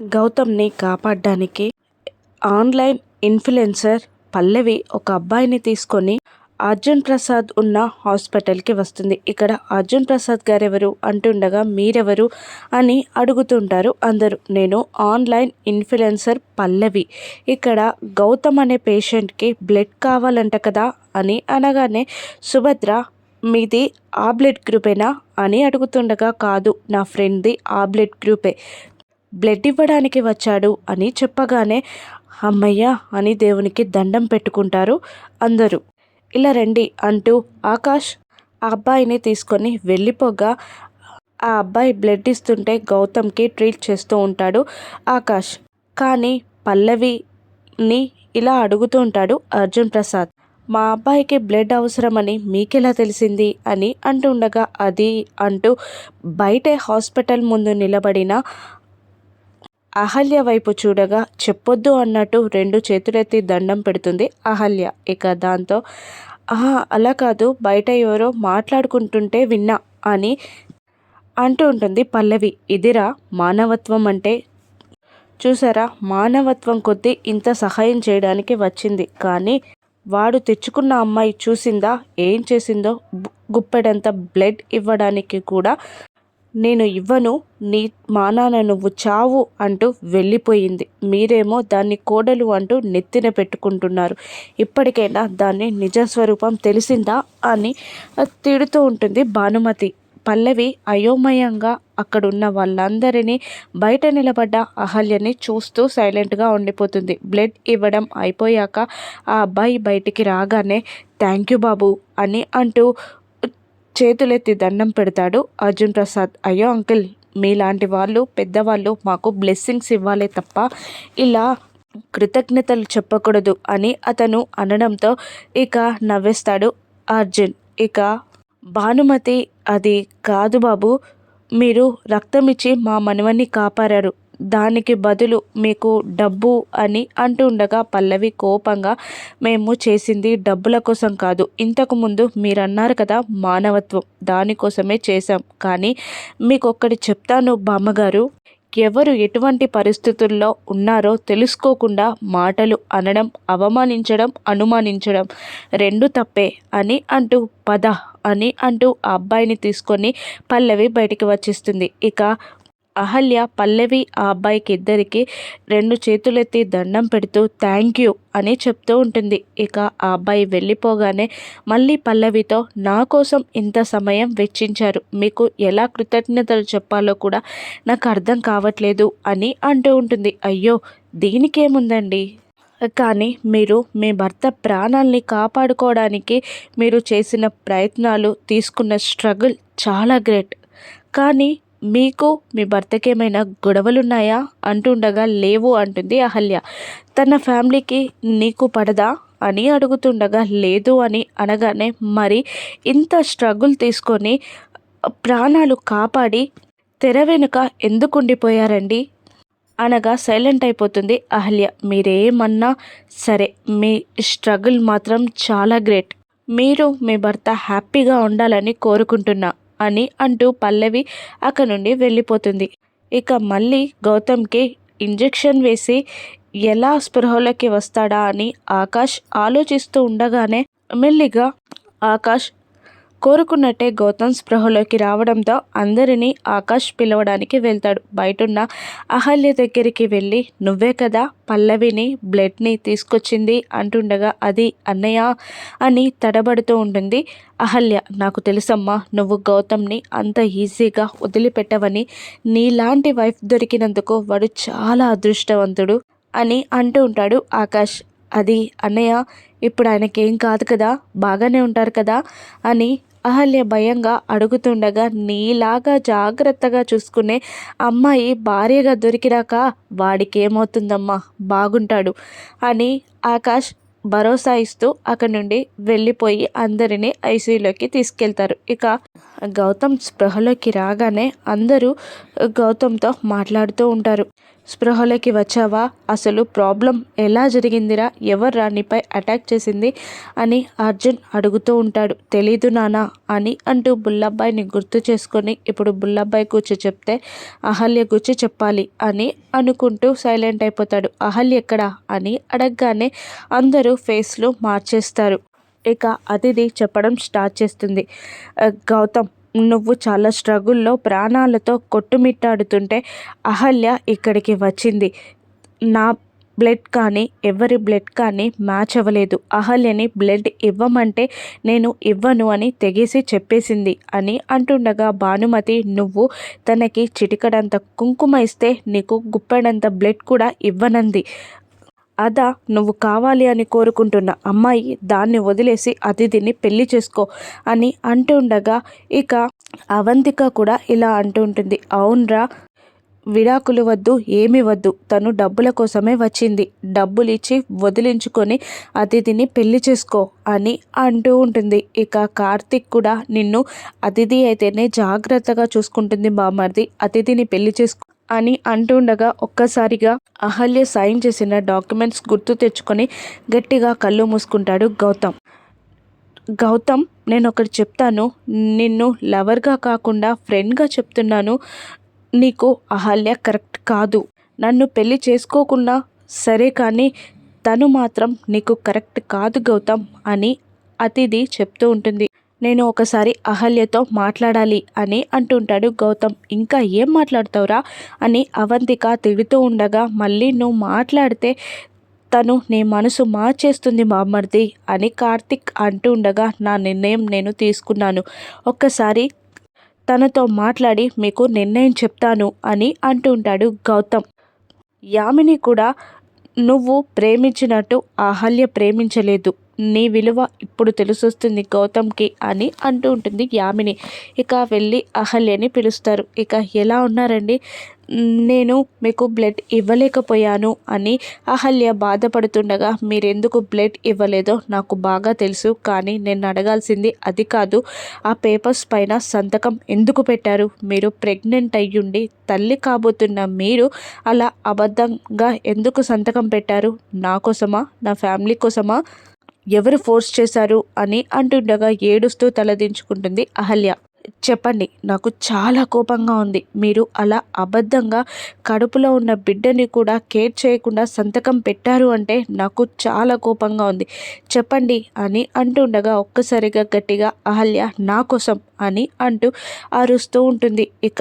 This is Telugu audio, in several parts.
గౌతమ్ని కాపాడడానికి ఆన్లైన్ ఇన్ఫ్లుయెన్సర్ పల్లవి ఒక అబ్బాయిని తీసుకొని అర్జున్ ప్రసాద్ ఉన్న హాస్పిటల్కి వస్తుంది. ఇక్కడ అర్జున్ ప్రసాద్ గారు ఎవరు అంటుండగా మీరెవరు? అని అడుగుతుంటారు అందరూ. నేను ఆన్లైన్ ఇన్ఫ్లుయెన్సర్ పల్లవి. ఇక్కడ గౌతమ్ అనే పేషెంట్కి బ్లడ్ కావాలంట కదా అని అనగానే సుభద్ర మీది ఆ బ్లడ్ గ్రూపేనా? అని అడుగుతుండగా కాదు నా ఫ్రెండ్ది ఆ బ్లడ్ గ్రూపే. బ్లడ్ ఇవ్వడానికి వచ్చాడు అని చెప్పగానే అమ్మయ్య అని దేవునికి దండం పెట్టుకుంటారు అందరూ. ఇలా రండి అంటూ ఆకాష్ ఆ అబ్బాయిని తీసుకొని వెళ్ళిపోగా ఆ అబ్బాయి బ్లడ్ ఇస్తుంటే గౌతమ్కి ట్రీట్ చేస్తూ ఉంటాడు ఆకాష్. కానీ పల్లవిని ఇలా అడుగుతూ ఉంటాడు అర్జున్ ప్రసాద్. మా అబ్బాయికి బ్లడ్ అవసరమని మీకెలా తెలిసింది? అని అంటుండగా అది అంటూ బయటే హాస్పిటల్ ముందు నిలబడిన అహల్య వైపు చూడగా చెప్పొద్దు అన్నట్టు రెండు చేతులెత్తి దండం పెడుతుంది అహల్య. ఇక దాంతో ఆహా అలా కాదు బయట ఎవరో మాట్లాడుకుంటుంటే విన్నా అని అంటూ ఉంటుంది పల్లవి. ఇదిరా మానవత్వం అంటే చూసారా మానవత్వం కొద్దీ ఇంత సహాయం చేయడానికి వచ్చింది. కానీ వాడు తెచ్చుకున్న అమ్మాయి చూసిందా ఏం చేసిందో గుప్పెడంత బ్లడ్ ఇవ్వడానికి కూడా నేను ఇవ్వను నీ మానాన నువ్వు చావు అంటూ వెళ్ళిపోయింది. మీరేమో దాన్ని కోడలు అంటూ నెత్తిన పెట్టుకుంటున్నారు. ఇప్పటికైనా దాన్ని నిజస్వరూపం తెలిసిందా అని తిడుతూ ఉంటుంది భానుమతి. పల్లవి అయోమయంగా అక్కడున్న వాళ్ళందరినీ బయట నిలబడ్డ అహల్యని చూస్తూ సైలెంట్గా ఉండిపోతుంది. బ్లడ్ ఇవ్వడం అయిపోయాక ఆ అబ్బాయి బయటికి రాగానే థ్యాంక్ యూ బాబు అని అంటూ చేతులెత్తి దండం పెడతాడు. అర్జున్ ప్రసాద్ అయ్యో అంకిల్ మీలాంటి వాళ్ళు పెద్దవాళ్ళు మాకు బ్లెస్సింగ్స్ ఇవ్వాలి తప్ప ఇలా కృతజ్ఞతలు చెప్పకూడదు అని అతను అనడంతో ఇక నవ్వేస్తాడు అర్జున్. ఇక భానుమతి అది కాదు బాబు మీరు రక్తం ఇచ్చి మా మనవన్ని కాపాడారు. దానికి బదులు మీకు డబ్బు అని అంటుండగా పల్లవి కోపంగా మేము చేసింది డబ్బుల కోసం కాదు. ఇంతకుముందు మీరు అన్నారు కదా మానవత్వం. దానికోసమే చేశాం. కానీ మీకు ఒక్కటి చెప్తాను బామ్మగారు. ఎవరు ఎటువంటి పరిస్థితుల్లో ఉన్నారో తెలుసుకోకుండా మాటలు అనడం అవమానించడం అనుమానించడం రెండు తప్పే అని అంటూ పద అని అంటూ ఆ అబ్బాయిని తీసుకొని పల్లవి బయటికి వచ్చేస్తుంది. ఇక అహల్య పల్లవి ఆ అబ్బాయికి ఇద్దరికి రెండు చేతులెత్తి దండం పెడుతూ థ్యాంక్ యూ అని చెప్తూ ఉంటుంది. ఇక ఆ అబ్బాయి వెళ్ళిపోగానే మళ్ళీ పల్లవితో నా కోసం ఇంత సమయం వెచ్చించారు. మీకు ఎలా కృతజ్ఞతలు చెప్పాలో కూడా నాకు అర్థం కావట్లేదు అని అంటూ ఉంటుంది. అయ్యో దీనికేముందండి? కానీ మీరు మీ భర్త ప్రాణాల్ని కాపాడుకోవడానికి మీరు చేసిన ప్రయత్నాలు తీసుకున్న స్ట్రగుల్ చాలా గ్రేట్. కానీ మీకు మీ భర్తకి ఏమైనా గొడవలున్నాయా? అంటుండగా లేవు అంటుంది అహల్య. తన ఫ్యామిలీకి నీకు పడదా? అని అడుగుతుండగా లేదు అని అనగానే మరి ఇంత స్ట్రగుల్ తీసుకొని ప్రాణాలు కాపాడి తెర వెనుక ఎందుకు ఉండిపోయారండి? అనగా సైలెంట్ అయిపోతుంది అహల్య. మీరేమన్నా సరే మీ స్ట్రగుల్ మాత్రం చాలా గ్రేట్. మీరు మీ భర్త హ్యాపీగా ఉండాలని కోరుకుంటున్నా. అని అంటూ పల్లవి అక్కడ నుండి వెళ్ళిపోతుంది. ఇక మళ్ళీ గౌతమ్కి ఇంజెక్షన్ వేసి ఎలా స్పృహలోకి వస్తాడా అని ఆకాష్ ఆలోచిస్తూ ఉండగానే మెల్లిగా ఆకాష్ కోరుకున్నట్టే గౌతమ్ స్పృహలోకి రావడంతో అందరినీ ఆకాష్ పిలవడానికి వెళ్తాడు. బయటున్న అహల్య దగ్గరికి వెళ్ళి నువ్వే కదా పల్లవిని బ్లడ్ని తీసుకొచ్చింది? అంటుండగా అది అన్నయ్య అని తడబడుతూ ఉంటుంది. అహల్య నాకు తెలుసమ్మా నువ్వు గౌతమ్ని అంత ఈజీగా వదిలిపెట్టవని నీలాంటి వైఫ్ దొరికినందుకు వాడు చాలా అదృష్టవంతుడు అని అంటూ ఉంటాడు ఆకాష్. అది అన్నయ్య ఇప్పుడు ఆయనకేం కాదు కదా బాగానే ఉంటారు కదా అని అహల్య భయంగా అడుగుతుండగా నీలాగా జాగ్రత్తగా చూసుకునే అమ్మాయి భార్యగా దొరికినాక వాడికేమవుతుందమ్మా? బాగుంటాడు అని ఆకాష్ భరోసా ఇస్తూ అక్కడి నుండి వెళ్ళిపోయి అందరినీ ఐసీయూలోకి తీసుకెళ్తారు. ఇక గౌతమ్ స్పృహలోకి రాగానే అందరూ గౌతమ్తో మాట్లాడుతూ ఉంటారు. స్పృహలోకి వచ్చావా? అసలు ప్రాబ్లం ఎలా జరిగిందిరా? ఎవరు రాణిపై అటాక్ చేసింది? అని అర్జున్ అడుగుతూ ఉంటాడు. తెలీదు నానా అని అంటూ బుల్లబ్బాయిని గుర్తు చేసుకొని ఇప్పుడు బుల్లబ్బాయి కూర్చో చెప్తే అహల్య కూర్చో చెప్పాలి అని అనుకుంటూ సైలెంట్ అయిపోతాడు. అహల్య ఎక్కడా? అని అడగగానే అందరూ ఫేస్లు మార్చేస్తారు. ఇక అతిథి చెప్పడం స్టార్ట్ చేస్తుంది. గౌతమ్ నువ్వు చాలా స్ట్రగుల్లో ప్రాణాలతో కొట్టుమిట్టాడుతుంటే అహల్య ఇక్కడికి వచ్చింది. నా బ్లడ్ కానీ ఎవరి బ్లడ్ కానీ మ్యాచ్ అవ్వలేదు. అహల్యని బ్లడ్ ఇవ్వమంటే నేను ఇవ్వను అని తెగేసి చెప్పేసింది అని అంటుండగా భానుమతి నువ్వు తనకి చిటికడంత కుంకుమ ఇస్తే నీకు గుప్పెడంత బ్లడ్ కూడా ఇవ్వనంది. అదా నువ్వు కావాలి అని కోరుకుంటున్న అమ్మాయి దాన్ని వదిలేసి అతిథిని పెళ్ళి చేసుకో అని అంటుండగా ఇక అవంతిక కూడా ఇలా అంటూ ఉంటుంది. అవునరా విడాకులు వద్దు ఏమి వద్దు. తను డబ్బుల కోసమే వచ్చింది. డబ్బులు ఇచ్చి వదిలించుకొని అతిథిని పెళ్ళి చేసుకో అని అంటూ ఉంటుంది. ఇక కార్తిక్ కూడా నిన్ను అతిథి అయితేనే జాగ్రత్తగా చూసుకుంటుంది బామర్ది. అతిథిని పెళ్ళి చేసుకో అని అంటుండగా ఒక్కసారిగా అహల్య సైన్ చేసిన డాక్యుమెంట్స్ గుర్తు తెచ్చుకొని గట్టిగా కళ్ళు మూసుకుంటాడు గౌతమ్. గౌతమ్ నేను ఒకటి చెప్తాను. నిన్ను లవర్గా కాకుండా ఫ్రెండ్గా చెప్తున్నాను. నీకు అహల్య కరెక్ట్ కాదు. నన్ను పెళ్ళి చేసుకోకుండా సరే కానీ తను మాత్రం నీకు కరెక్ట్ కాదు గౌతమ్ అని అతిథి చెప్తూ ఉంటుంది. నేను ఒకసారి అహల్యతో మాట్లాడాలి అని అంటుంటాడు గౌతమ్. ఇంకా ఏం మాట్లాడతావురా? అని అవంతిక తిడుతూ ఉండగా మళ్ళీ నువ్వు మాట్లాడితే తను నీ మనసు మార్చేస్తుంది మామర్ది అని కార్తిక్ అంటూ ఉండగా నా నిర్ణయం నేను తీసుకున్నాను. ఒక్కసారి తనతో మాట్లాడి మీకు నిర్ణయం చెప్తాను అని అంటుంటాడు గౌతమ్. యామిని కూడా నువ్వు ప్రేమించినట్టు అహల్య ప్రేమించలేదు. నీ విలువ ఇప్పుడు తెలుసొస్తుంది గౌతమ్కి అని అంటూ ఉంటుంది యామిని. ఇక వెళ్ళి అహల్యని పిలుస్తారు. ఇక ఎలా ఉన్నారండి? నేను మీకు బ్లడ్ ఇవ్వలేకపోయాను అని అహల్య బాధపడుతుండగా మీరెందుకు బ్లడ్ ఇవ్వలేదో నాకు బాగా తెలుసు కానీ నేను అడగాల్సింది అది కాదు. ఆ పేపర్స్ పైన సంతకం ఎందుకు పెట్టారు? మీరు ప్రెగ్నెంట్ అయ్యుండి తల్లి కాబోతున్న మీరు అలా అబద్ధంగా ఎందుకు సంతకం పెట్టారు? నా కోసమా? నా ఫ్యామిలీ కోసమా? ఎవరు ఫోర్స్ చేశారు అని అంటుండగా ఏడుస్తూ తలదించుకుంటుంది అహల్య. చెప్పండి నాకు చాలా కోపంగా ఉంది. మీరు అలా అబద్ధంగా కడుపులో ఉన్న బిడ్డని కూడా కేర్ చేయకుండా సంతకం పెట్టారు అంటే నాకు చాలా కోపంగా ఉంది. చెప్పండి అని అంటుండగా ఒక్కసారిగా గట్టిగా అహల్య నా కోసం అని అంటూ అరుస్తూ ఉంటుంది. ఇక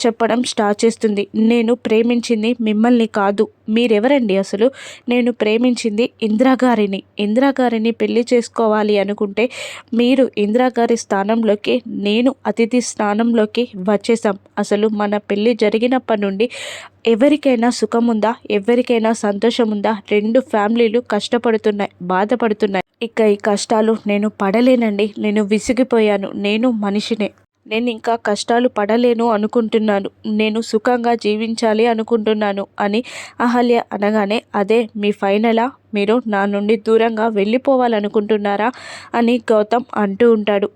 చెప్పడం స్టార్ట్ చేస్తుంది. నేను ప్రేమించింది మిమ్మల్ని కాదు. మీరెవరండి అసలు? నేను ప్రేమించింది ఇందిరాగారిని. ఇందిరాగారిని పెళ్ళి చేసుకోవాలి అనుకుంటే మీరు ఇందిరాగారి స్థానంలోకి నేను అతిథి స్థానంలోకి వచ్చేసాం అసలు మన పెళ్ళి జరిగినప్పటి నుండి ఎవరికైనా సుఖం ఉందా ఎవరికైనా సంతోషం ఉందా రెండు ఫ్యామిలీలు కష్టపడుతున్నాయి బాధపడుతున్నాయి. ఇక ఈ కష్టాలు నేను పడలేనండి. నేను విసిగిపోయాను. నేను మనిషినే. నేను ఇంకా కష్టాలు పడలేను అనుకుంటున్నాను. నేను సుఖంగా జీవించాలి అనుకుంటున్నాను అని అహల్య అనగానే అదే మీ ఫైనలా? మీరు నా నుండి దూరంగా వెళ్ళిపోవాలనుకుంటున్నారా? అని గౌతమ్ అంటూ ఉంటాడు.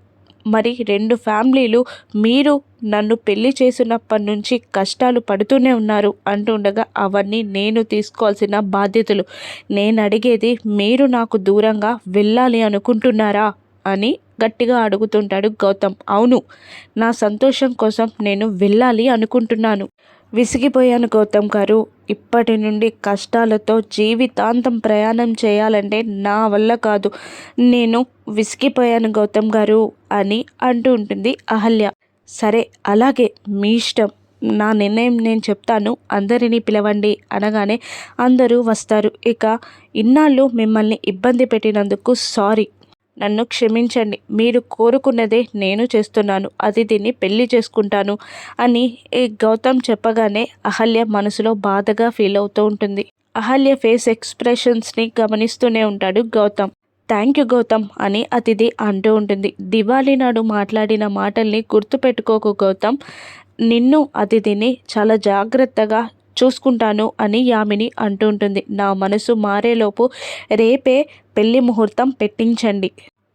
మరి రెండు ఫ్యామిలీలు మీరు నన్ను పెళ్ళి చేసినప్పటి నుంచి కష్టాలు పడుతూనే ఉన్నారు అంటుండగా అవన్నీ నేను తీసుకోవాల్సిన బాధ్యతలు. నేను అడిగేది మీరు నాకు దూరంగా వెళ్ళాలి అనుకుంటున్నారా? అని గట్టిగా అడుగుతుంటాడు గౌతమ్. అవును నా సంతోషం కోసం నేను వెళ్ళాలి అనుకుంటున్నాను విసిగిపోయాను గౌతమ్ గారు. ఇప్పటి నుండి కష్టాలతో జీవితాంతం ప్రయాణం చేయాలంటే నా వల్ల కాదు. నేను విసిగిపోయాను గౌతమ్ గారు అని అంటూ ఉంటుంది అహల్య. సరే అలాగే మీ ఇష్టం. నా నిర్ణయం నేను చెప్తాను. అందరినీ పిలవండి అనగానే అందరూ వస్తారు. ఇక ఇన్నాళ్ళు మిమ్మల్ని ఇబ్బంది పెట్టినందుకు సారీ. నన్ను క్షమించండి. మీరు కోరుకున్నదే నేను చేస్తున్నాను. అది దీన్ని పెళ్ళి చేసుకుంటాను అని ఈ గౌతమ్ చెప్పగానే అహల్య మనసులో బాధగా ఫీల్ అవుతూ ఉంటుంది. అహల్య ఫేస్ ఎక్స్ప్రెషన్స్ని గమనిస్తూనే ఉంటాడు గౌతమ్. థ్యాంక్ యూ గౌతమ్ అని అతిథి అంటూ ఉంటుంది. దివాళీ నాడు మాట్లాడిన మాటల్ని గుర్తుపెట్టుకోకు గౌతమ్. నిన్ను అతిథిని చాలా జాగ్రత్తగా చూసుకుంటాను అని యామిని అంటుంటుంది నా మనసు మారేలోపు రేపే పెళ్ళి ముహూర్తం పెట్టించండి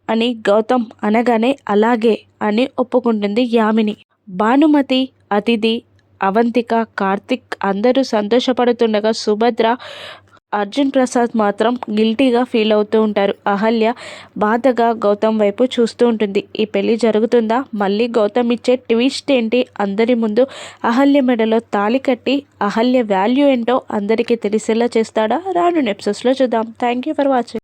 అని గౌతమ్ అనగానే అలాగే అని ఒప్పుకుంటుంది యామిని. భానుమతి అతిథి అవంతిక కార్తిక్ అందరూ సంతోషపడుతుండగా సుభద్ర అర్జున్ ప్రసాద్ మాత్రం గిల్టీగా ఫీల్ అవుతూ ఉంటారు. అహల్య బాధగా గౌతమ్ వైపు చూస్తూ ఉంటుంది. ఈ పెళ్ళి జరుగుతుందా? మళ్ళీ గౌతమ్ ఇచ్చే ట్విస్ట్ ఏంటి? అందరి ముందు అహల్య మెడలో తాలి కట్టి అహల్య వాల్యూ ఏంటో అందరికీ తెలిసేలా చేస్తాడా? రాను నెప్సెస్లో చూద్దాం. Thank you for watching